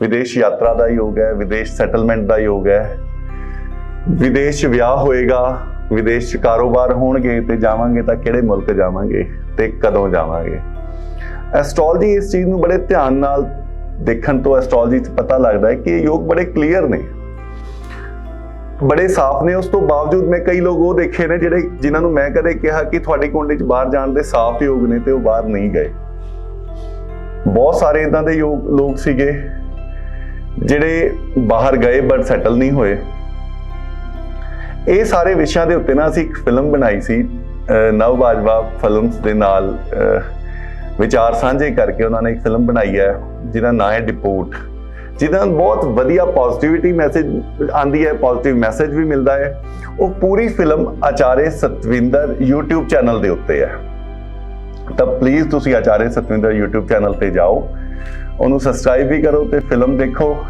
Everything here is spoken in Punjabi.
ਵਿਦੇਸ਼ ਯਾਤਰਾ ਦਾ ਯੋਗ ਹੈ, ਵਿਦੇਸ਼ ਸੈਟਲਮੈਂਟ ਦਾ ਯੋਗ ਹੈ। ਵਿਦੇਸ਼ ਵਿਆਹ ਹੋਏਗਾ, ਵਿਦੇਸ਼ ਕਾਰੋਬਾਰ ਹੋਣਗੇ ਤੇ ਜਾਵਾਂਗੇ ਤਾਂ ਕਿਹੜੇ ਮੁਲਕ ਜਾਵਾਂਗੇ ਤੇ ਕਦੋਂ ਜਾਵਾਂਗੇ? ਐਸਟ੍ਰੋਲੋਜੀ ਇਸ ਚੀਜ਼ ਨੂੰ ਬੜੇ ਧਿਆਨ ਨਾਲ ਦੇਖਣ ਤੋਂ ਐਸਟ੍ਰੋਲੋਜੀ 'ਚ ਪਤਾ ਲੱਗਦਾ ਹੈ ਕਿ ਇਹ ਯੋਗ ਬੜੇ ਕਲੀਅਰ ਨੇ। ਬੜੇ ਸਾਫ਼ ਨੇ, ਉਸ ਤੋਂ ਬਾਵਜੂਦ ਮੈਂ ਕਈ ਲੋਕ ਉਹ ਦੇਖੇ ਨੇ ਜਿਹੜੇ ਜਿਨ੍ਹਾਂ ਨੂੰ ਮੈਂ ਕਦੇ ਕਿਹਾ ਕਿ ਤੁਹਾਡੀ ਕੁੰਡਲੀ 'ਚ ਬਾਹਰ ਜਾਣ ਦੇ ਸਾਫ਼ ਯੋਗ ਨੇ ਤੇ ਉਹ ਬਾਹਰ ਨਹੀਂ ਗਏ। ਬਹੁਤ ਸਾਰੇ ਇਦਾਂ ਦੇ ਯੋਗ, ਲੋਕ ਸੀਗੇ ਜਿਹੜੇ ਬਾਹਰ ਗਏ ਬਟ ਸੈਟਲ ਨਹੀਂ ਹੋਏ। ਇਹ ਸਾਰੇ ਵਿਸ਼ਿਆਂ ਦੇ ਉੱਤੇ ਨਾ ਅਸੀਂ ਇੱਕ ਫਿਲਮ ਬਣਾਈ ਸੀ ਨਵ ਬਾਜਵਾ ਫਿਲਮਸ ਦੇ ਨਾਲ ਵਿਚਾਰ ਸਾਂਝੇ ਕਰਕੇ ਉਹਨਾਂ ਨੇ ਇੱਕ ਫਿਲਮ ਬਣਾਈ ਹੈ, ਜਿਹਦਾ ਨਾਮ ਹੈ ਡਿਪੋਰਟ ਜਿਹਦਾ ਬਹੁਤ ਵਧੀਆ ਪੋਜ਼ਿਟਿਵਿਟੀ ਮੈਸੇਜ ਆਂਦੀ ਹੈ ਪੋਜ਼ਿਟਿਵ ਮੈਸੇਜ ਵੀ ਮਿਲਦਾ ਹੈ। ਉਹ ਪੂਰੀ ਫਿਲਮ ਆਚਾਰੇ ਸਤਵਿੰਦਰ YouTube ਚੈਨਲ ਦੇ ਉੱਤੇ ਹੈ। ਤਾਂ ਪਲੀਜ਼ ਤੁਸੀਂ ਆਚਾਰੇ ਸਤਵਿੰਦਰ YouTube ਚੈਨਲ ਤੇ ਜਾਓ। ਉਹਨੂੰ ਸਬਸਕ੍ਰਾਈਬ ਵੀ ਕਰੋ ਤੇ ਫਿਲਮ ਦੇਖੋ।